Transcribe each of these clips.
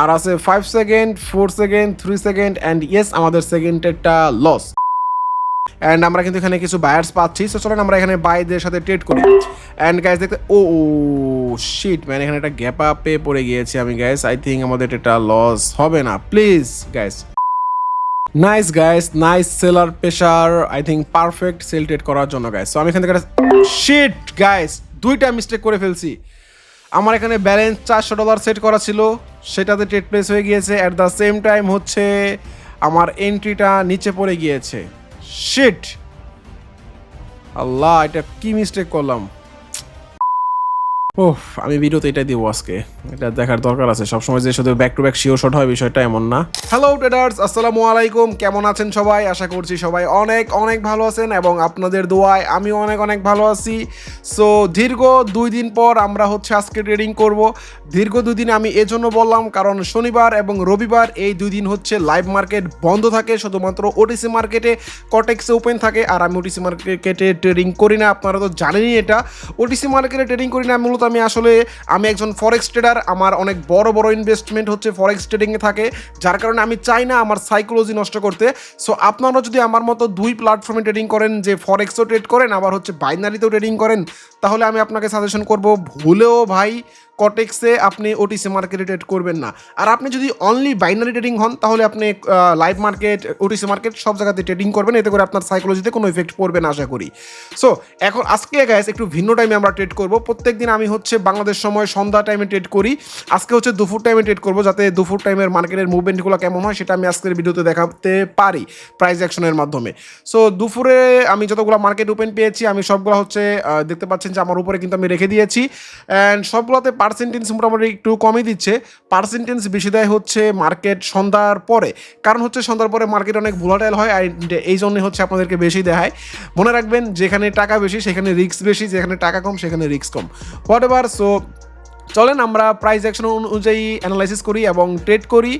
আর আছে five second four second three second and yes আমাদের সেকেন্ডেরটা লস অ্যান্ড আমরা কিন্তু এখানে কিছু বায়ার্স পাচ্ছি সো চলেন আমরা এখানে বাইদের সাথে ট্রেড করি। অ্যান্ড গ্যাস দেখতে ও ও শিট ম্যান এখানে একটা গ্যাপ আপে পড়ে গিয়েছি আমি গ্যাস আই থিঙ্ক আমাদের এটা লস হবে না। Please guys nice guys nice seller pressure I think perfect sell trade করার জন্য গাইস সো আমি এখান থেকে শিট গাইস দুইটা মিস্টেক করে ফেলছি। আমার এখানে ব্যালেন্স চারশো ডলার সেট করা ছিল। সেটাতে ট্রেড প্লেস হয়ে গিয়েছে। অ্যাট দ্য সেম টাইম হচ্ছে আমার এন্ট্রিটা নিচে পড়ে গিয়েছে। শিট আল্লাহ, এটা কি মিস্টেক করলাম? ওহ আমি ভিডিওতে এটাই দিব আজকে। এটা দেখার দরকার আছে। সবসময় যে শুধু back to back sure shot হয়, বিষয়টা এমন না। হ্যালো ট্রেডার্স আসসালামু আলাইকুম। কেমন আছেন সবাই? আশা করছি সবাই অনেক অনেক ভালো আছেন এবং আপনাদের দোয়ায় আমিও অনেক অনেক ভালো আছি। সো দীর্ঘ দুই দিন পর আমরা হচ্ছে আজকে ট্রেডিং করব। দীর্ঘ দুই দিন আমি এজন্য বললাম, কারণ শনিবার এবং রবিবার এই দুই দিন হচ্ছে লাইভ মার্কেট বন্ধ থাকে। শুধুমাত্র ওটিসি মার্কেটে কটেক্সে ওপেন থাকে। আর আমি ওটিসি মার্কেটে ট্রেডিং করি না। আপনারা তো জানেনই এটা। ওটিসি মার্কেটে ট্রেডিং করি না, মূলত আমি আসলে, আমি একজন ফরেক্স ট্রেডার আমার অনেক বড় বড় ইনভেস্টমেন্ট হচ্ছে ফরেক্স ট্রেডিংয়ে থাকে, যার কারণে আমি চাই না আমার সাইকোলজি নষ্ট করতে। সো আপনারা যদি আমার মতো দুই প্ল্যাটফর্মে ট্রেডিং করেন, যে ফরেক্সও ট্রেড করেন, আবার হচ্ছে বাইনারিতেও ট্রেডিং করেন, তাহলে আমি আপনাকে সাজেশন করব, ভুলেও ভাই কটেক্সে আপনি ওটিসি মার্কেটে ট্রেড করবেন না। আর আপনি যদি অনলি বাইনারি ট্রেডিং হন, তাহলে আপনি লাইভ মার্কেট ওটিসি মার্কেট সব জায়গাতে ট্রেডিং করবেন। এতে করে আপনার সাইকোলজিতে কোনো ইফেক্ট পড়বে না, আশা করি। সো এখন আজকে গ্যাস একটু ভিন্ন টাইমে আমরা ট্রেড করব। প্রত্যেক দিন আমি হচ্ছে বাংলাদেশ সময় সন্ধ্যা টাইমে ট্রেড করি। আজকে হচ্ছে দুপুর টাইমে ট্রেড করব, যাতে দুপুর টাইমের মার্কেটের মুভমেন্টগুলো কেমন হয়, সেটা আমি আজকের ভিডিওতে দেখাতে পারি প্রাইস অ্যাকশনের মাধ্যমে। সো দুপুরে আমি যতগুলো মার্কেট ওপেন পেয়েছি, আমি সবগুলো হচ্ছে দেখতে পাচ্ছেন যে আমার উপরে কিন্তু আমি রেখে দিয়েছি। অ্যান্ড সবগুলোতে পার্সেন্টেজ মোটামুটি একটু কমই দিচ্ছে। পার্সেন্টেন্স বেশি দেয় হচ্ছে মার্কেট সন্ধ্যার পরে। কারণ হচ্ছে সন্ধ্যার পরে মার্কেট অনেক ভোলাটাইল হয় আর এই জন্য হচ্ছে আপনাদেরকে বেশি দেখায়। মনে রাখবেন, যেখানে টাকা বেশি, সেখানে রিস্ক বেশি, যেখানে টাকা কম, সেখানে রিস্ক কম। হোয়াট এভার সো চলেন আমরা প্রাইস অ্যাকশন অনুযায়ী অ্যানালাইসিস করি এবং ট্রেড করি।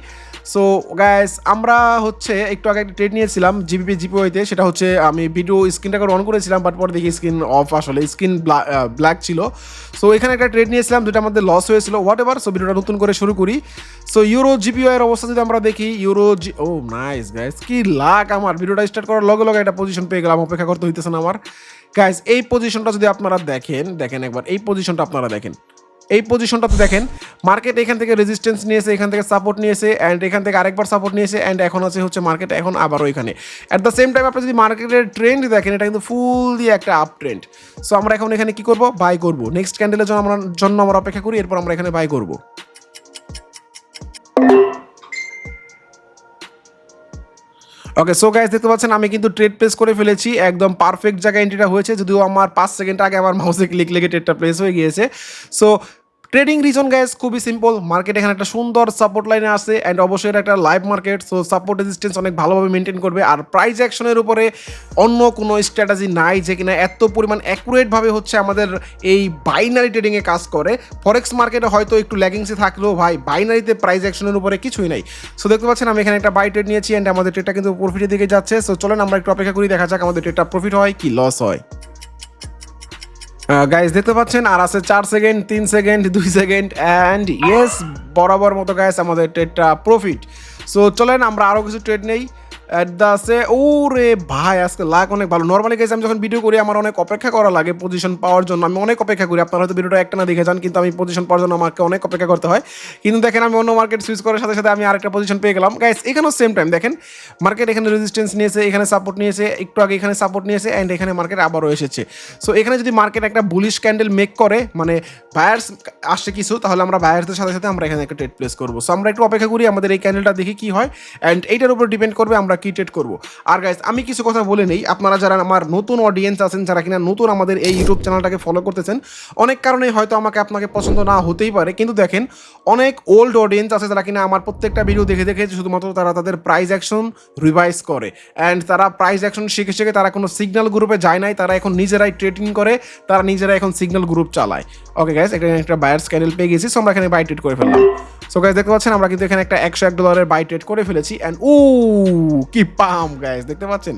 সো গ্যাস আমরা হচ্ছে একটু আগে একটা ট্রেড নিয়েছিলাম জিবিপি জিপিওইতে সেটা হচ্ছে, আমি ভিডিও স্ক্রিনটাকে অন করেছিলাম বাট পরে দেখি স্ক্রিন অফ আসলে। স্ক্রিন ব্ল্যাক ছিল। সো এখানে একটা ট্রেড নিয়েছিলাম যেটা আমাদের লস হয়েছিল। হোয়াট এভার সো ভিডিওটা নতুন করে শুরু করি। সো ইউরো জিপিও এর অবস্থা যদি আমরা দেখি euro G O nice guys কি লাক আমার। ভিডিওটা স্টার্ট করার লগে লগে একটা পজিশন পেয়ে গেলাম, অপেক্ষা করতে হইতেছে না আমার। গাইস এই পজিশনটা যদি আপনারা দেখেন দেখেন একবার, এই পজিশনটা আপনারা দেখেন। এই পজিশনটাতে দেখেন মার্কেট এখান থেকে রেজিস্ট্যান্স নিয়েছে, এখান থেকে সাপোর্ট নিয়েছে অ্যান্ড এখান থেকে আরেকবার সাপোর্ট নিয়েছে অ্যান্ড এখন আছে হচ্ছে মার্কেট এখন আবারও এখানে অ্যাট দ্য সেম টাইম আপনি যদি মার্কেটের ট্রেন্ড দেখেন, এটা কিন্তু ফুল দিয়ে একটা আপ ট্রেন্ড সো আমরা এখন এখানে কি করব? বাই করব। নেক্সট ক্যান্ডেলের জন্য আমরা জন্য আমরা অপেক্ষা করি, এরপর আমরা এখানে বাই করব। ওকে সো গাইজ দেখতে পাচ্ছেন, আমি কিন্তু ট্রেড প্লেস করে ফেলেছি। একদম পারফেক্ট জায়গায় এন্ট্রিটা হয়েছে, যদিও আমার পাঁচ সেকেন্ড আগে আমার মাউসে ক্লিক লেগে ট্রেডটা প্লেস হয়ে গিয়েছে। সো ট্রেডিং রিজন গ্যাস খুবই সিম্পল মার্কেট এখানে একটা সুন্দর সাপোর্ট লাইনে আছে অ্যান্ড অবশ্যই এটা একটা live market so support resistance অনেক ভালোভাবে মেনটেন করবে। আর প্রাইস অ্যাকশনের উপরে অন্য কোনো স্ট্র্যাটাজি নাই যে কিনা এত পরিমাণ অ্যাকুরেটভাবে হচ্ছে আমাদের এই বাইনারি ট্রেডিংয়ে কাজ করে। ফরেক্স মার্কেটে হয়তো একটু ল্যাগিংসে থাকলেও ভাই বাইনারিতে প্রাইস অ্যাকশনের উপরে কিছুই নাই। সো দেখতে পাচ্ছেন, আমি এখানে একটা বাই ট্রেড নিয়েছি অ্যান্ড আমাদের ট্রেডটা কিন্তু প্রফিটের দিকে যাচ্ছে। সো চলেন আমরা একটু অপেক্ষা করি, দেখা যাক আমাদের ট্রেডটা প্রফিট হয় কি লস হয়। গাইজ দেখতে পাচ্ছেন, আর আছে চার সেকেন্ড তিন সেকেন্ড দুই সেকেন্ড অ্যান্ড ইয়েস বরাবর মতো গাইস আমাদের ট্রেডটা প্রফিট সো চলেন, আমরা আরও কিছু ট্রেড নেই। অ্যাট সে ও রে ভাই, আজকে লাগ অনেক ভালো। নর্মালি গেছে আমি যখন ভিডিও করি, আমার অনেক অপেক্ষা করা লাগে পজিশন পাওয়ার জন্য। আমি অনেক অপেক্ষা করি। আপনারা হয়তো ভিডিওটা একটা না দেখে যান, কিন্তু আমি পজিশন পাওয়ার জন্য আমাকে অনেক অপেক্ষা করতে হয়। কিন্তু দেখেন, আমি অন্য মার্কেট সুইচ করার সাথে সাথে আমি আরেকটা পজিশন পেয়ে গেলাম। গাইস এখানেও সেম টাইম দেখেন। মার্কেট এখানে রেজিস্ট্যান্স নিয়েছে, এখানে সাপোর্ট নিয়েছে, একটু আগে এখানে সাপোর্ট নিয়েছে অ্যান্ড এখানে মার্কেট আবারও এসেছে। সো এখানে যদি মার্কেট একটা বুলিশ ক্যান্ডেল মেক করে মানে বায়ার্স আসছে কিছু, তাহলে আমরা বায়ার্সদের সাথে সাথে আমরা এখানে একটা ট্রেড প্লেস করব। সো আমরা একটু অপেক্ষা করি, আমাদের এই ক্যান্ডেলটা দেখি কি হয়। অ্যান্ড এইটার উপর ডিপেন্ড করবে, আমরা কি ট্রেড করব। আর গাইজ আমি কিছু কথা বলে নেই। আপনারা যারা আমার নতুন অডিয়েন্স আছেন, যারা কিনা নতুন আমাদের এই ইউটিউব চ্যানেলটাকে ফলো করতেছেন, অনেক কারণে হয়তো আমাকে আপনাকে পছন্দ না হতেই পারে। কিন্তু দেখেন, অনেক ওল্ড অডিয়েন্স আছে যারা কিনা আমার প্রত্যেকটা ভিডিও দেখে দেখে শুধুমাত্র তারা তাদের প্রাইজ অ্যাকশন রিভাইজ করে। অ্যান্ড তারা প্রাইজ অ্যাকশন শিখে শিখে তারা কোনো সিগন্যাল গ্রুপে যায় নাই। তারা এখন নিজেরাই ট্রেডিং করে, তারা নিজেরাই এখন সিগন্যাল গ্রুপ চালায়। ওকে গাইজ এখানে একটা বায়ার্স ক্যান্ডেল পেয়ে গেছি সো আমরা এখানে বাই ট্রেড করে ফেললাম। সো গাইজ দেখতে পাচ্ছেন, আমরা কিন্তু এখানে একটা একশো এক ডলারের বাই ট্রেড করে ফেলেছি। অ্যান্ড ও কি পাম গাইস দেখতে পাচ্ছেন?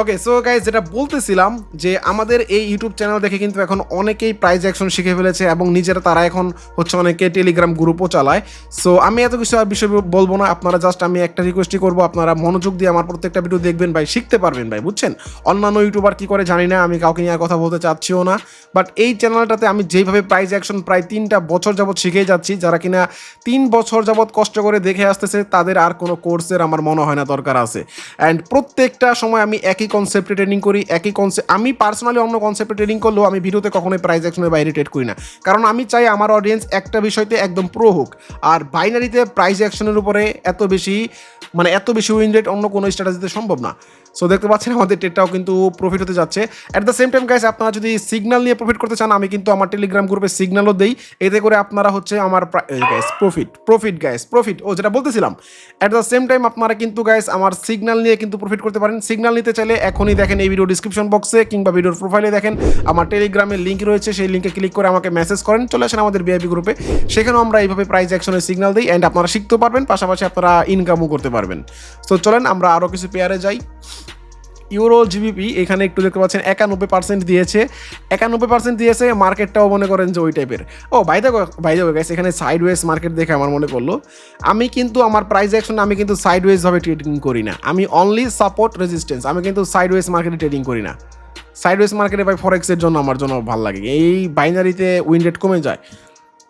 ওকে সো গাইজ যেটা বলতেছিলাম যে আমাদের এই ইউটিউব চ্যানেল দেখে কিন্তু এখন অনেকেই প্রাইজ অ্যাকশন শিখে ফেলেছে এবং নিজেরা তারা এখন হচ্ছে অনেকে টেলিগ্রাম গ্রুপও চালায়। সো আমি এত কিছু আর বিষয় বলব না। আপনারা জাস্ট আমি একটা রিকোয়েস্টই করব। আপনারা মনোযোগ দিয়ে আমার প্রত্যেকটা ভিডিও দেখবেন ভাই, শিখতে পারবেন ভাই, বুঝছেন? অন্যান্য ইউটিউবার কি করে জানি না, আমি কাউকে নিয়ে কথা বলতে চাচ্ছিও না। বাট এই চ্যানেলটাতে আমি যেভাবে প্রাইজ অ্যাকশন প্রায় তিনটা বছর যাবত শিখে যাচ্ছি, যারা কিনা তিন বছর যাবত কষ্ট করে দেখে আসতেছে, তাদের আর কোনো কোর্সের আমার মনে হয় না দরকার আছে। অ্যান্ড প্রত্যেকটা সময় আমি একই কনসেপ্টে ট্রেডিং করি, একই কনসেপ্ট আমি পার্সোনালি অন্য কনসেপ্টে ট্রেডিং করলেও আমি ভিডিওতে কখনোই প্রাইজ অ্যাকশনের বাইরে ট্রেড করি না। কারণ আমি চাই আমার অডিয়েন্স একটা বিষয়তে একদম প্রো হোক। আর বাইনারিতে প্রাইজ অ্যাকশনের উপরে এত বেশি মানে এত বেশি উইন রেট অন্য কোনো স্ট্র্যাটাজিতে সম্ভব না। সো দেখতে পাচ্ছেন, আমাদের ট্রেডটাও কিন্তু প্রফিট হতে যাচ্ছে। At the same time guys আপনারা যদি সিগন্যাল নিয়ে প্রফিট করতে চান, আমি কিন্তু আমার টেলিগ্রাম গ্রুপে সিগন্যালও দেই। এতে করে আপনারা হচ্ছে আমার guys profit profit guys profit ও, যেটা বলতেছিলাম। অ্যাট দ্য সেম টাইম আপনারা কিন্তু গাইস আমার সিগন্যাল নিয়ে কিন্তু প্রফিট করতে পারেন। সিগন্যাল নিতে চাইলে এখনই দেখেন এই ভিডিও ডিসক্রিপশন বক্সে কিংবা ভিডিওর প্রোফাইলে দেখেন। আমার টেলিগ্রামের লিঙ্ক রয়েছে, সেই লিঙ্কে ক্লিক করে আমাকে মেসেজ করেন। চলে আসেন আমাদের বিআইপি গ্রুপে সেখানেও আমরা এইভাবে প্রাইজ অ্যাকশনের সিগন্যাল দিই। অ্যান্ড আপনারা শিখতেও পারবেন, পাশাপাশি আপনারা ইনকামও করতে পারবেন। তো চলেন আমরা আরও কিছু পেয়ারে যাই। ইউরো জিবিপি এখানে একটু দেখতে পাচ্ছেন, একানব্বই পার্সেন্ট দিয়েছে। একানব্বই পার্সেন্ট দিয়েছে, মার্কেটটাও মনে করেন যে ওই টাইপের ও বাইদে বাইদে গেছে এখানে সাইড ওয়েজ মার্কেট দেখে আমার মনে করল আমি কিন্তু আমার প্রাইস অ্যাকশন আমি কিন্তু সাইড ওয়েজভাবে ট্রেডিং করি না। আমি অনলি সাপোর্ট রেজিস্ট্যান্স আমি কিন্তু সাইড ওয়েজ মার্কেটে ট্রেডিং করি না। সাইড ওয়েজ মার্কেটে ভাই ফরেক্সের জন্য আমার জন্য ভালো লাগে। এই বাইনারিতে উইন রেট কমে যায়।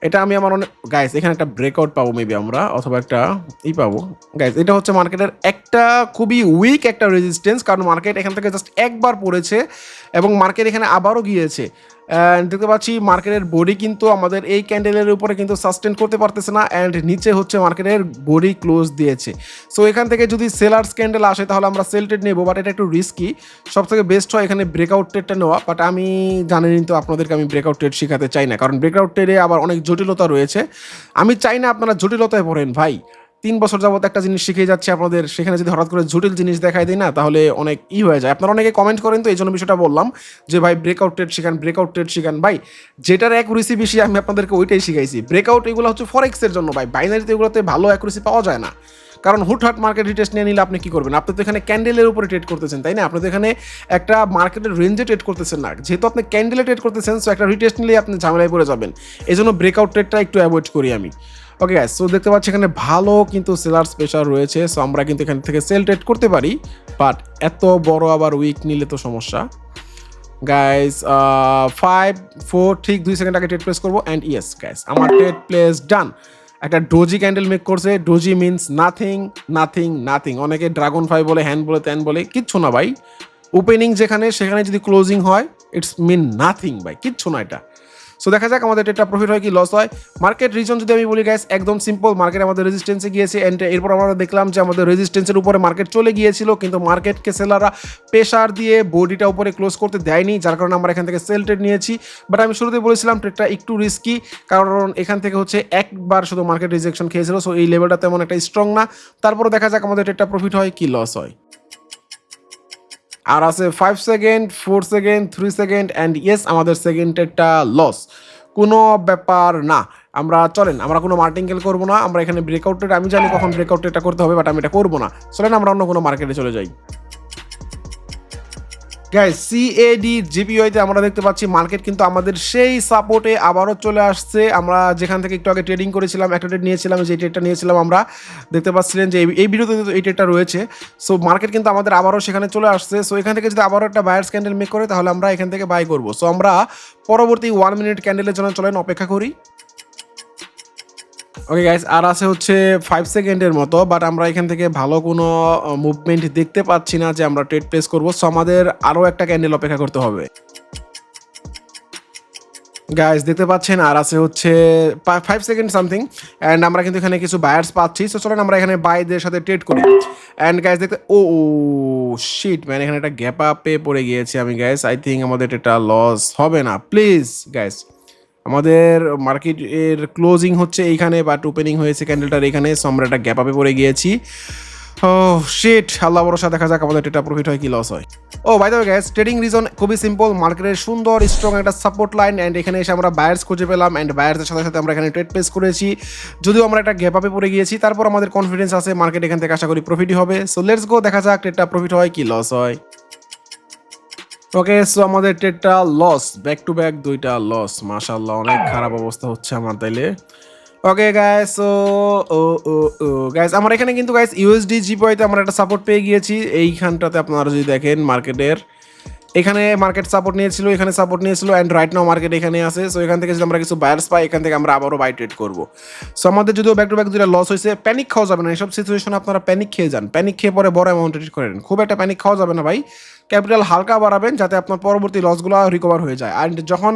এটা আমি আমার অনেক গাইস এখানে একটা ব্রেকআউট পাবো মেবি আমরা, অথবা একটা ই পাবো। গাইস এটা হচ্ছে মার্কেটের একটা খুবই উইক একটা রেজিস্ট্যান্স কারণ মার্কেট এখান থেকে জাস্ট একবার পড়েছে এবং মার্কেট এখানে আবারও গিয়েছে। অ্যান্ড দেখতে পাচ্ছি মার্কেটের বডি কিন্তু আমাদের এই ক্যান্ডেলের উপরে কিন্তু সাস্টেন করতে পারতেছে না অ্যান্ড নিচে হচ্ছে মার্কেটের বডি ক্লোজ দিয়েছে। সো এখান থেকে যদি সেলার্স ক্যান্ডেল আসে, তাহলে আমরা সেল ট্রেড নেব বাট এটা একটু রিস্কি সব থেকে বেস্ট হয় এখানে ব্রেকআউট ট্রেডটা নেওয়া বাট আমি জানেনই তো আপনাদেরকে আমি ব্রেকআউট ট্রেড শেখাতে চাই না, কারণ ব্রেকআউট ট্রেডে আবার অনেক জটিলতা রয়েছে। আমি চাই না আপনারা জটিলতায় পড়েন, ভাই। তিন বছর যাবত একটা জিনিস শিখে যাচ্ছে আপনাদের, সেখানে যদি হঠাৎ করে জটিল জিনিস দেখাই দিই না, তাহলে অনেক ই হয়ে যায়। আপনারা অনেকে কমেন্ট করেন তো এই জন্য বিষয়টা বললাম যে, ভাই ব্রেকআউট ট্রেড শিখান ব্রেকআউট ট্রেড শিখান। ভাই, যেটার অ্যাকুরেসি বেশি, আমি আপনাদেরকে ওইটাই শিখাইছি। ব্রেকআউট এগুলো হচ্ছে ফরেক্সের জন্য, ভাই। বাইনারিতে এগুলোতে ভালো অ্যাকুরেসি পাওয়া যায় না। কারণ হুটহাট মার্কেট রিটেস্ট নিয়ে নিলে আপনি কি করবেন? আপনি তো এখানে ক্যান্ডেলের উপরে ট্রেড করতেছেন, তাই না? আপনি তো এখানে একটা মার্কেটের রেঞ্জে ট্রেড করতেছেন না। যেহেতু আপনি ক্যান্ডেলে ট্রেড করতেছেন সো একটা রিটেস্ট নিলে আপনি ঝামেলায় পড়ে যাবেন। এই জন্য ব্রেকআউট ট্রেডটা একটু অ্যাভয়েড করি আমি। ওকে গাইস সো দেখতে পাচ্ছি এখানে ভালো কিন্তু সেলার স্পেশাল রয়েছে সো আমরা কিন্তু এখান থেকে সেল ট্রেড করতে পারি বাট এত বড় আবার উইক নিলে তো সমস্যা। গাইস ফাইভ ফোর ঠিক দুই সেকেন্ড আগে ট্রেড প্লেস করব অ্যান্ড ইয়েস গাইস আমার ট্রেড প্লেস ডান একটা ডোজি ক্যান্ডেল মেক করছে। Doji means nothing nothing nothing অনেকে ড্রাগন ফাই বলে হ্যান্ড বলে ত্যান বলে, কিচ্ছু না ভাই। ওপেনিং যেখানে, সেখানে যদি ক্লোজিং হয় ইটস মিন নাথিং ভাই, কিচ্ছু না এটা। সো দেখা যাক আমাদের এটা প্রফিট হয় কি লস হয়। মার্কেট রিজন যদি আমি বলি গ্যাস একদম সিম্পল মার্কেট আমাদের রেজিস্টেন্সে গিয়েছে। অ্যান্ড এরপর আমরা দেখলাম যে আমাদের রেজিস্টেন্সের উপরে মার্কেট চলে গিয়েছিল, কিন্তু মার্কেটকে সেলাররা প্রেশার দিয়ে বডিটা উপরে ক্লোজ করতে দেয়নি, যার কারণে আমরা এখান থেকে সেল ট্রেড নিয়েছি। বাট আমি শুরুতে বলেছিলাম ট্রেডটা একটু রিস্কি কারণ এখান থেকে হচ্ছে একবার শুধু মার্কেট রিজেকশন খেয়েছিল। সো এই লেভেলটা তেমন একটা স্ট্রং না। তারপরে দেখা যাক আমাদের ট্রেডটা প্রফিট হয় কি লস হয়। আর আছে five second four second three second and yes আমাদের সেকেন্ডেরটা লস কোনো ব্যাপার না। আমরা চলেন, আমরা কোনো মার্টিংকেল করব না। আমরা এখানে ব্রেকআউটের আমি জানি কখন ব্রেকআউট এটা করতে হবে বাট আমি এটা করব না। চলেন, আমরা অন্য কোনো মার্কেটে চলে যাই। গাইস সিএডি জিপিওতে আমরা দেখতে পাচ্ছি মার্কেট কিন্তু আমাদের সেই সাপোর্টে আবারও চলে আসছে। আমরা যেখান থেকে একটু আগে ট্রেডিং করেছিলাম, একটা ট্রেড নিয়েছিলাম, যে ট্রেডটা নিয়েছিলাম আমরা দেখতে পাচ্ছিলেন যে এই- ভিডিওতে এই ট্রেডটা রয়েছে। সো মার্কেট কিন্তু আমাদের আবারও সেখানে চলে আসছে। সো এখান থেকে যদি আবারও একটা বায়ার্স ক্যান্ডেল মেক করে, তাহলে আমরা এখান থেকে বাই করব। সো আমরা পরবর্তী ওয়ান মিনিট ক্যান্ডেলের জন্য চলেন, অপেক্ষা করি। ওকে গাইস আর আছে হচ্ছে ফাইভ সেকেন্ডের মতো বাট আমরা এখান থেকে ভালো কোনো মুভমেন্ট দেখতে পাচ্ছি না যে আমরা ট্রেড প্লেস করব। সো আমাদের আরও একটা ক্যান্ডেল অপেক্ষা করতে হবে। গাইস দেখতে পাচ্ছেন, আর আছে হচ্ছে ফাইভ সেকেন্ড সামথিং অ্যান্ড আমরা কিন্তু এখানে কিছু বায়ার্স পাচ্ছি। সো চলেন আমরা এখানে বাইদের সাথে ট্রেড করি। অ্যান্ড গাইস দেখতে ও ও শিট ম্যান এখানে একটা গ্যাপ আপে পড়ে গিয়েছি আমি গাইস আই থিঙ্ক আমাদের এটা লস হবে না। প্লিজ গাইস আমাদের মার্কেটের ক্লোজিং হচ্ছে এইখানে বাট ওপেনিং হয়েছে ক্যান্ডেলটার এখানে সো আমরা একটা গ্যাপ আপে পড়ে গিয়েছি। ও শিট আল্লাহ ভরসা, দেখা যাক আমাদের এটা প্রফিট হয় কি লস হয়। ও by the guys trading reason খুবই সিম্পল মার্কেটের সুন্দর স্ট্রং একটা সাপোর্ট লাইন অ্যান্ড এখানে এসে আমরা বায়ার্স খুঁজে পেলাম অ্যান্ড বায়ার্সের সাথে সাথে আমরা এখানে ট্রেড প্লেস করেছি। যদিও আমরা একটা গ্যাপ আপে পড়ে গিয়েছি, তারপর আমাদের কনফিডেন্স আছে মার্কেট এখান থেকে আশা করি প্রফিটই হবে। সো লেটস গো দেখা যাক ট্রেডটা প্রফিট হয় কি লস হয়। ওকে সো আমাদের ট্রেডটা লস ব্যাক টু ব্যাক দুইটা লস মাশাল্লাহ অনেক খারাপ অবস্থা হচ্ছে আমার তাইলে। ওকে গাইস সো ও ও ও গাইস আমার এখানে কিন্তু গাইস ইউএসডি জিপোতে আমরা একটা সাপোর্ট পেয়ে গিয়েছি। এইখানটাতে আপনারা যদি দেখেন মার্কেটের এখানে মার্কেট সাপোর্ট নিয়েছিল, এখানে সাপোর্ট নিয়েছিল অ্যান্ড রাইট নাও মার্কেট এখানে আছে। সো এখান থেকে যদি আমরা কিছু বায়ার্স পাই, এখান থেকে আমরা আবারও বাই ট্রেড করব। সো আমাদের যদিও ব্যাক টু ব্যাক দুটা লস হয়েছে প্যানিক খাওয়া যাবে না। এসব সিচুয়েশন আপনারা প্যানিক খেয়ে যান। প্যানিক খেয়ে পরে বড় অ্যামাউন্ট ট্রেড করেন খুব একটা প্যানিক খাওয়া যাবে না ভাই। ক্যাপিটাল হালকা বাড়াবেন যাতে আপনার পরবর্তী লসগুলো রিকভার হয়ে যায়। অ্যান্ড যখন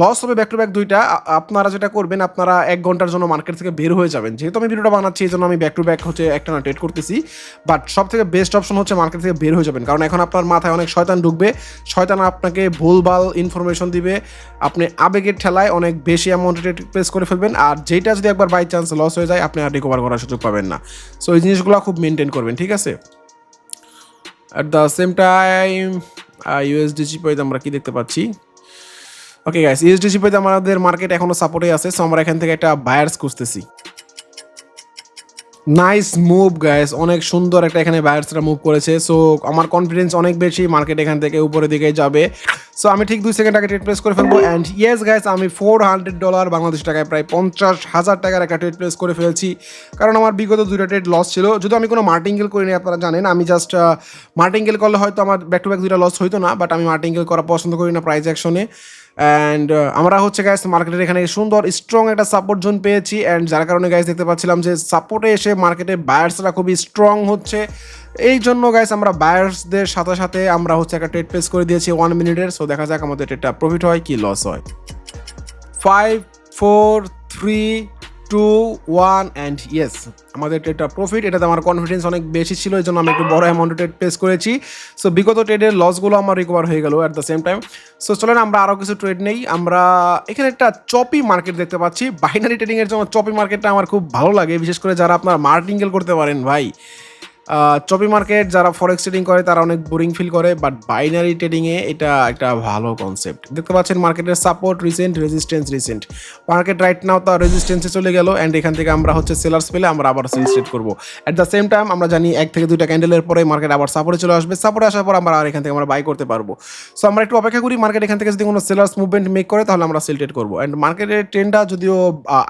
লস হবে ব্যাক টু ব্যাক দুইটা আপনারা যেটা করবেন, আপনারা এক ঘণ্টার জন্য মার্কেট থেকে বের হয়ে যাবেন। যেহেতু আমি ভিডিওটা বানাচ্ছি, এই জন্য আমি ব্যাক টু ব্যাক হচ্ছে একটা না ট্রেড করতেছি। বাট সব থেকে বেস্ট অপশন হচ্ছে মার্কেট থেকে বের হয়ে যাবেন। কারণ এখন আপনার মাথায় অনেক শয়তান ঢুকবে। শয়তান আপনাকে ভুলভাল ইনফরমেশন দিবে। আপনি আবেগের ঠেলায় অনেক বেশি অ্যামাউন্টে প্লেস করে ফেলবেন। আর যেটা যদি একবার বাই চান্স লস হয়ে যায়, আপনি আর রিকভার করার সুযোগ পাবেন না। সো এই জিনিসগুলো খুব মেনটেন করবেন, ঠিক আছে? অ্যাট দ্য সেম টাইম ইউএসডিজি পাইতে আমরা কি দেখতে পাচ্ছি? ওকে গাইস ইউএসডিজি পাইতে আমাদের মার্কেট এখনও সাপোর্টে আছে সো আমরা এখান থেকে একটা বায়ার্স খুঁজতেছি। নাইস মুভ গাইস অনেক সুন্দর একটা এখানে বায়ার্সরা মুভ করেছে। সো আমার কনফিডেন্স অনেক বেশি মার্কেট এখান থেকে উপরের দিকে যাবে। সো আমি ঠিক দুই সেকেন্ড আগে ট্রেড প্লেস করে ফেলব। অ্যান্ড ইয়েস গাইস আমি ফোর হান্ড্রেড ডলার বাংলাদেশ টাকায় প্রায় পঞ্চাশ হাজার টাকার একটা ট্রেড প্লেস করে ফেলেছি। কারণ আমার বিগত দুইটা ট্রেড লস ছিল। যদি আমি কোনো মার্টিঙ্গেল করিনি, আপনারা জানেন। আমি জাস্ট মার্টিঙ্গেল করলে হয়তো আমার ব্যাক টু ব্যাক দুইটা লস হইতো না। বাট আমি মার্টিঙ্গেল করা পছন্দ করি না প্রাইজ অ্যাকশনে অ্যান্ড আমরা হচ্ছে গাইস মার্কেটের এখানে সুন্দর স্ট্রং একটা সাপোর্ট জোন পেয়েছি। অ্যান্ড যার কারণে গাইস দেখতে পাচ্ছিলাম যে সাপোর্টে এসে মার্কেটে বায়ার্সরা খুবই স্ট্রং হচ্ছে। এই জন্য গাইস আমরা বায়ার্সদের সাথে সাথে আমরা হচ্ছে একটা ট্রেড প্লেস করে দিয়েছি ওয়ান মিনিটের সো দেখা যাক আমাদের ট্রেডটা প্রফিট হয় কি লস হয়। Five four three two, one and yes আমাদের ট্রেডটা প্রফিট এটাতে আমার কনফিডেন্স অনেক বেশি ছিল, এই জন্য আমি একটু বড় অ্যামাউন্টে ট্রেড প্লেস করেছি। সো বিগত ট্রেডের লসগুলো আমার রিকভার হয়ে গেল at the same time so চলেন আমরা আরও কিছু ট্রেড নেই। আমরা এখানে একটা চপি মার্কেট দেখতে পাচ্ছি। বাইনারি ট্রেডিংয়ের জন্য চপি মার্কেটটা আমার খুব ভালো লাগে, বিশেষ করে যারা আপনার মার্টিঙ্গেল করতে পারেন, ভাই। চপি মার্কেট যারা ফরেক্স ট্রেডিং করে, তারা অনেক বোরিং ফিল করে বাট বাইনারি ট্রেডিংয়ে এটা একটা ভালো কনসেপ্ট দেখতে পাচ্ছেন মার্কেটের support recent resistance recent market right now তার রেজিস্ট্যান্সে চলে গেল অ্যান্ড এখান থেকে আমরা হচ্ছে সেলার্স পেলে আমরা আবার সেল করব। অ্যাট দ্য সেম টাইম আমরা জানি এক থেকে দুইটা ক্যান্ডেলের পরে মার্কেট আবার সাপোর্টে চলে আসবে। সাপোর্টে আসার পর আমরা আর এখান থেকে আমরা বাই করতে পারব। সো আমরা একটু অপেক্ষা করি মার্কেট এখান থেকে যদি কোনো সেলার্স মুভমেন্ট মেক করে, তাহলে আমরা সেল ট্রেড করব। অ্যান্ড মার্কেটের ট্রেন্ডটা যদিও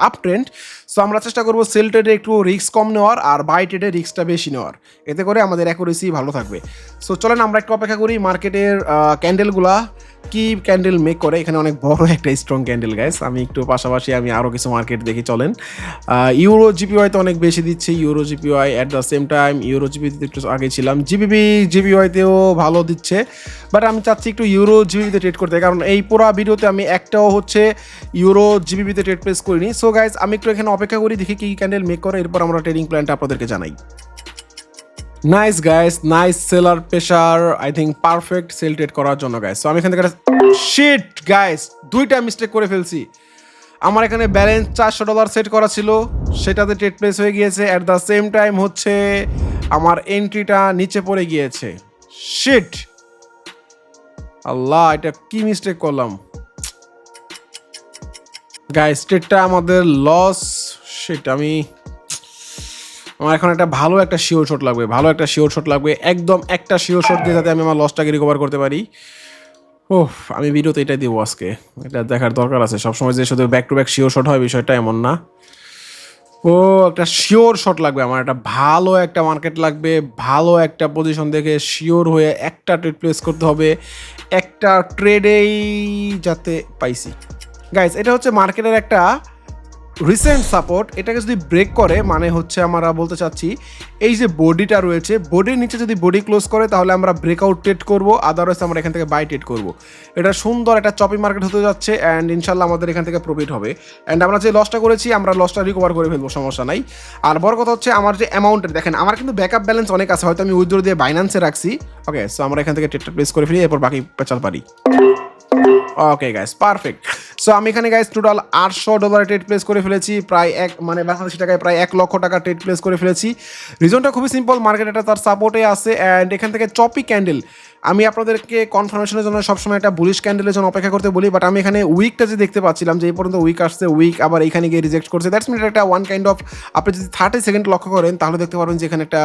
আপ ট্রেন্ড সো আমরা চেষ্টা করব সেল ট্রেডে একটু রিস্ক কম নেওয়ার, আর বাই ট্রেডে রিস্কটা বেশি নেওয়ার। এতে করে আমাদের অ্যাকুরেসি ভালো থাকবে। সো চলেন আমরা একটু অপেক্ষা করি মার্কেটের ক্যান্ডেলগুলা কি ক্যান্ডেল মেক করে? এখানে অনেক বড় একটা স্ট্রং ক্যান্ডেল গাইস আমি একটু পাশাপাশি আমি আরও কিছু মার্কেট দেখি, চলেন। ইউরো জিপিওয়াই তো অনেক বেশি দিচ্ছে। Euro GPY at the same time euro জিপিতে একটু আগে ছিলাম। জিবিবি জিপিওয়াইতেও ভালো দিচ্ছে। বাট আমি চাচ্ছি একটু ইউরো জিবিবিতে ট্রেড করতে, কারণ এই পুরো ভিডিওতে আমি একটাও হচ্ছে ইউরো জিবিবিতে ট্রেড প্লেস করিনি। সো গাইস আমি একটু এখানে অপেক্ষা করি, দেখি কি ক্যান্ডেল মেক করে। এরপর আমরা ট্রেডিং প্ল্যানটা আপনাদেরকে জানাই। Nice guys nice seller pressure I think perfect sell trade করার জন্য গাইস সো আমি এখান থেকে শিট গাইস দুইটা মিস্টেক করে ফেলছি। আমার এখানে ব্যালেন্স চারশো ডলার সেট করা ছিল। সেটাতে ট্রেড প্লেস হয়ে গিয়েছে। অ্যাট দ্য সেম টাইম হচ্ছে আমার এন্ট্রিটা নিচে পড়ে গিয়েছে। শিট আল্লাহ, এটা কি মিস্টেক করলাম? গাইস ট্রেডটা আমাদের লস সেটা আমি আমার এখন একটা ভালো একটা শিওর শট লাগবে, ভালো একটা শিওর শট লাগবে, একদম একটা শিওর শট দিয়ে যাতে আমি আমার লসটাকে রিকভার করতে পারি। ও আমি ভিডিওতে এটাই দিব আজকে। এটা দেখার দরকার আছে। সবসময় যে শুধু back to back sure shot হয়, বিষয়টা এমন না। ও, একটা শিওর শট লাগবে আমার। একটা ভালো একটা মার্কেট লাগবে, ভালো একটা পজিশন দেখে শিওর হয়ে একটা ট্রেড প্লেস করতে হবে। একটা ট্রেডেই যাতে পাইছি। গাইস এটা হচ্ছে মার্কেটের একটা রিসেন্ট সাপোর্ট এটাকে যদি ব্রেক করে মানে হচ্ছে আমরা বলতে চাচ্ছি, এই যে বডিটা রয়েছে বডির নিচে যদি বডি ক্লোজ করে, তাহলে আমরা ব্রেকআউট ট্রেড করব আদারওয়াইজ আমরা এখান থেকে বাই ট্রেড করব। এটা সুন্দর একটা চপি মার্কেট হতে যাচ্ছে অ্যান্ড ইনশাল্লাহ আমাদের এখান থেকে প্রফিট হবে। অ্যান্ড আমরা যে লসটা করেছি, আমরা লসটা রিকভার করে ফেলব, সমস্যা নাই। আর বড় কথা হচ্ছে, আমার যে অ্যামাউন্টের দেখেন, আমার কিন্তু ব্যাকআপ ব্যালেন্স অনেক আছে, হয়তো আমি উইথড্র দিয়ে বাইন্যান্সে রাখছি। ওকে সো আমরা এখান থেকে ট্রেডটা প্লেস করে ফেলি, এরপর বাকি পেঁচাল পারি। ওকে গাইস পারফেক্ট সো আমি এখানে গাইস টোটাল আটশো ডলার ট্রেড প্লেস করে ফেলেছি, প্রায় এক মানে বাংলাদেশি টাকায় প্রায় এক লক্ষ টাকা ট্রেড প্লেস করে ফেলেছি। রিজনটা খুবই সিম্পল মার্কেটটা তার সাপোর্টে আছে অ্যান্ড এখান থেকে চপি ক্যান্ডেল আমি আপনাদেরকে কনফার্মেশনের জন্য সবসময় একটা বুলিশ ক্যান্ডেলের জন্য অপেক্ষা করতে বলি বাট আমি এখানে উইকটা যে দেখতে পাচ্ছিলাম, যে এই পর্যন্ত উইক আসছে উইক আবার এখানে গিয়ে রিজেক্ট করছে। দ্যাটস মিন একটা ওয়ান কাইন্ড অফ আপনি যদি থার্টি সেকেন্ড লক্ষ্য করেন, তাহলে দেখতে পারবেন যে এখানে একটা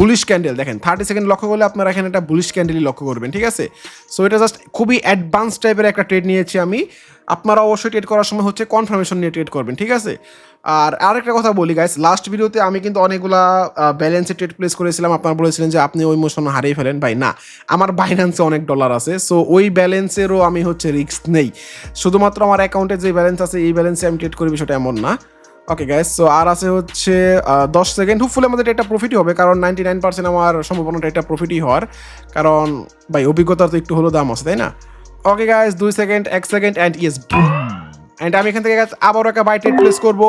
বুলিশ ক্যান্ডেল দেখেন থার্টি সেকেন্ড লক্ষ্য করলে আপনারা এখানে একটা বুলিশ ক্যান্ডেলই লক্ষ্য করবেন, ঠিক আছে? সো এটা জাস্ট খুবই অ্যাডভান্স টাইপের একটা ট্রেড নিয়েছি আমি। আপনারা অবশ্যই ট্রেড করার সময় হচ্ছে কনফার্মেশন নিয়ে ট্রেড করবেন, ঠিক আছে? আর আরেকটা কথা বলি গাইস লাস্ট ভিডিওতে আমি কিন্তু অনেকগুলা ব্যালেন্সে ট্রেড প্লেস করেছিলাম। আপনারা বলেছিলেন যে আপনি ওই মোশন হারিয়ে ফেলেন। ভাই, না, আমার বাইন্যান্সে অনেক ডলার আছে সো ওই ব্যালেন্সেরও আমি হচ্ছে রিস্ক নেই। শুধুমাত্র আমার অ্যাকাউন্টে যে ব্যালেন্স আছে, এই ব্যালেন্সে আমি ট্রেড করি, বিষয়টা এমন না। ওকে গ্যাস সো আর আছে হচ্ছে দশ সেকেন্ড হুপফুলি আমাদের এটা প্রফিটই হবে, কারণ নাইনটি নাইন পার্সেন্ট আমার সম্ভাবনাটা এটা প্রফিটই হওয়ার। কারণ, ভাই, অভিজ্ঞতার তো একটু হলো দাম আছে, তাই না? ওকে গাইস দুই সেকেন্ড এক সেকেন্ড অ্যান্ড ইয়েস অ্যান্ড আমি এখান থেকে আবারও একটা বাই ট্রেড প্লেস করব।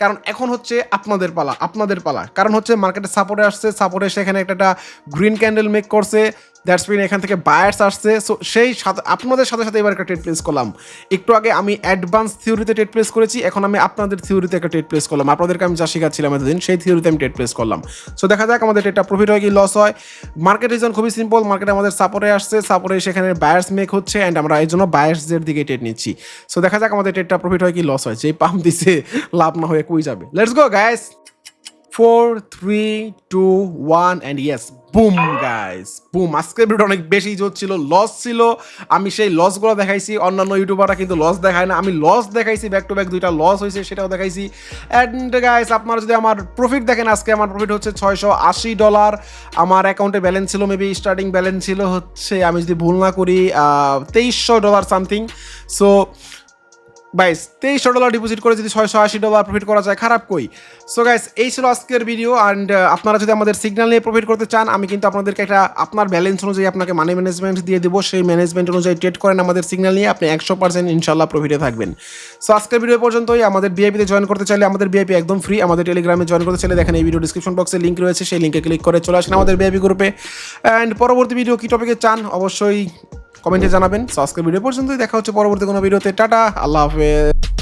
কারণ এখন হচ্ছে আপনাদের পালা আপনাদের পালা। কারণ হচ্ছে মার্কেটে সাপোর্টে আসছে সাপোর্টে সেখানে একটা গ্রিন ক্যান্ডেল মেক করছে। দ্যাটস এখান থেকে বায়ার্স আসছে। সো সেই সাথে, আপনাদের সাথে সাথে এবার একটা ট্রেড প্লেস করলাম। একটু আগে আমি অ্যাডভান্স থিওরিতে ট্রেড প্লেস করেছি, এখন আমি আপনাদের থিওরিতে একটা ট্রেড প্লেস করলাম। আপনাদেরকে আমি যা শেখাচ্ছিলাম এতদিন, সেই থিওরিতে আমি ট্রেড প্লেস করলাম। সো দেখা যাক, আমাদের ট্রেডটা প্রফিট হয় কি লস হয়। মার্কেট রিজন খুবই সিম্পল মার্কেট আমাদের সাপোর্টে আসছে সাপোর্টে সেখানে বায়ার্স মেক হচ্ছে অ্যান্ড আমরা এই জন্য বায়ার্সদের দিকে ট্রেড নিচ্ছি। সো দেখা যাক, আমাদের ট্রেডটা প্রফিট হয় কি লস হয়। যেই পাম্প দিছে, লাভ না হয়ে কই যাবে। Let's go guys four three two one and yes boom guys boom. আজকের ভিডিওটা অনেক বেশি জোর ছিল লস ছিল। আমি সেই লসগুলো দেখাইছি, অন্যান্য ইউটিউবাররা কিন্তু লস দেখায় না। আমি লস দেখাইছি ব্যাক টু ব্যাক দুইটা লস হয়েছে সেটাও দেখাইছি। অ্যান্ড গাইস আপনারা যদি আমার প্রফিট দেখেন আজকে, আমার প্রফিট হচ্ছে ছয়শো আশি ডলার আমার অ্যাকাউন্টে ব্যালেন্স ছিল মেবি স্টার্টিং ব্যালেন্স ছিল হচ্ছে, আমি যদি ভুল না করি তেইশশো ডলার সামথিং সো বাইস তেইশশো ডলার ডিপোজিট করে যদি ছয়শো আশি ডলার প্রফিট করা যায়, খারাপ কই? সো গাইস এই ছিল আজকের ভিডিও অ্যান্ড আপনারা যদি আমাদের সিগন্যাল নিয়ে প্রফিট করতে চান, আমি কিন্তু আপনাদেরকে একটা, আপনার ব্যালেন্স অনুযায়ী আপনাকে মানি ম্যানেজমেন্ট দিয়ে দেবো। সেই ম্যানেজমেন্ট অনুযায়ী ট্রেড করেন আমাদের সিগন্যাল নিয়ে, আপনি একশো পার্সেন্ট ইনশাল্লাহ প্রফিটে থাকবেন। সো আজকের ভিডিও পর্যন্তই। আমাদের বিআইপিতে জয়েন করতে চাইলে আমাদের বিআইপি একদম ফ্রি আমাদের টেলিগ্রামে জয়েন করতে চাইলে দেখেন এই ভিডিও ডিসক্রিপশন বক্সে লিঙ্ক রয়েছে। সেই লিঙ্কে ক্লিক করে চলে আসেন আমাদের বিআইপি গ্রুপে অ্যান্ড পরবর্তী ভিডিও কী টপিকে চান? অবশ্যই কমেন্টে জানাবেন। সো আজকের ভিডিও পর্যন্তই। দেখা হচ্ছে পরবর্তী কোনো ভিডিওতে। টাটা আল্লাহ হাফেজ।